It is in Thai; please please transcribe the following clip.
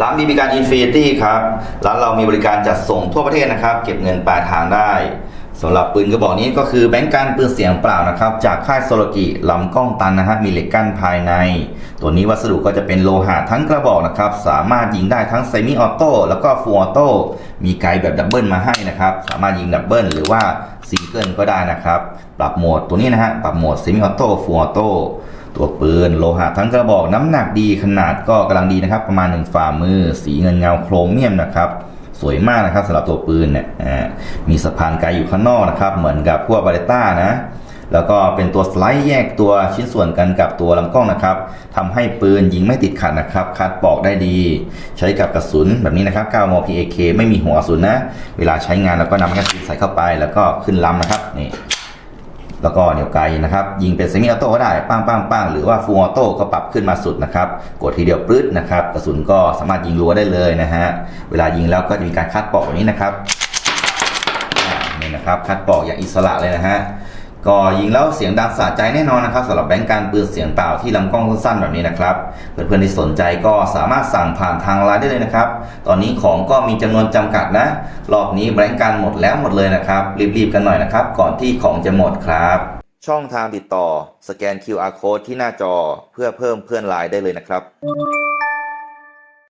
ร้านบีบีการอินฟินิตี้ครับ ร้านเรามีบริการจัดส่งทั่วประเทศนะครับ เก็บเงินปลายทางได้สำหรับปืนกระบอกนี้ก็คือแบงก์การปืนเสียงเปล่านะครับ จากค่ายโซโลกิลำกล้องตันนะฮะมีเหล็กกั้นภายใน ตัวนี้วัสดุก็จะเป็นโลหะทั้งกระบอกนะครับ สามารถยิงได้ทั้งเซมิออโต้แล้วก็ฟูลออโต้มีไกด์แบบดับเบิลมาให้นะครับ สามารถยิงดับเบิลหรือว่าซิงเกิลก็ได้นะครับ ปรับโหมดตัวนี้นะฮะปรับโหมดเซมิออโต้ฟูลออโต้ ตัวปืนโลหะทั้งกระบอกน้ำหนักดีขนาดก็กำลังดีนะครับ ประมาณ 1 ฝ่ามือ สีเงินเงาโครเมียมนะครับ สวยมากนะครับสำหรับตัวปืนเนี่ยมีสะพานไกลอยู่ข้างนอกนะครับ เหมือนกับพวกบาเลต้านะแล้วก็เป็นตัวสไลด์แยกตัวชิ้นส่วนกันกับตัวลำกล้องนะครับทำให้ปืนยิงไม่ติดขัดนะครับคัดปอกได้ดี ใช้กับกระสุนแบบนี้นะครับ 9 ม PAK ไม่มีหัวกระสุนนะ เวลาใช้งานเราก็นำกกาซีนใส่เข้าไปแล้วก็ขึ้นลำนะครับนี่ แล้วก็เหนียวไกลนะครับ ยิงเป็นเซมิออโต้ก็ได้ปังปังปังหรือว่าฟูลออโต้ก็ปรับขึ้นมาสุดนะครับ กดทีเดียวปลื้ดนะครับกระสุนก็สามารถยิงรัวได้เลยนะฮะเวลายิงแล้วก็จะมีการคัดปอกแบบนี้นะครับนี่นะครับคัดปอกอย่างอิสระเลยนะฮะ ก็ยิงแล้วเสียงดังสะใจแน่นอนนะครับสำหรับแบงก์การปืนเสียงเปล่าที่ลำกล้องสั้นๆแบบนี้นะครับเพื่อนๆที่สนใจก็สามารถสั่งผ่านทางไลน์ได้เลยนะครับ ตอนนี้ของก็มีจำนวนจำกัดนะรอบนี้แบงก์การหมดแล้วหมดเลยนะครับรีบๆกันหน่อยนะครับ ก่อนที่ของจะหมดครับ ช่องทางติดต่อ สแกน QR code ที่หน้าจอเพื่อเพิ่มเพื่อนไลน์ได้เลยนะครับ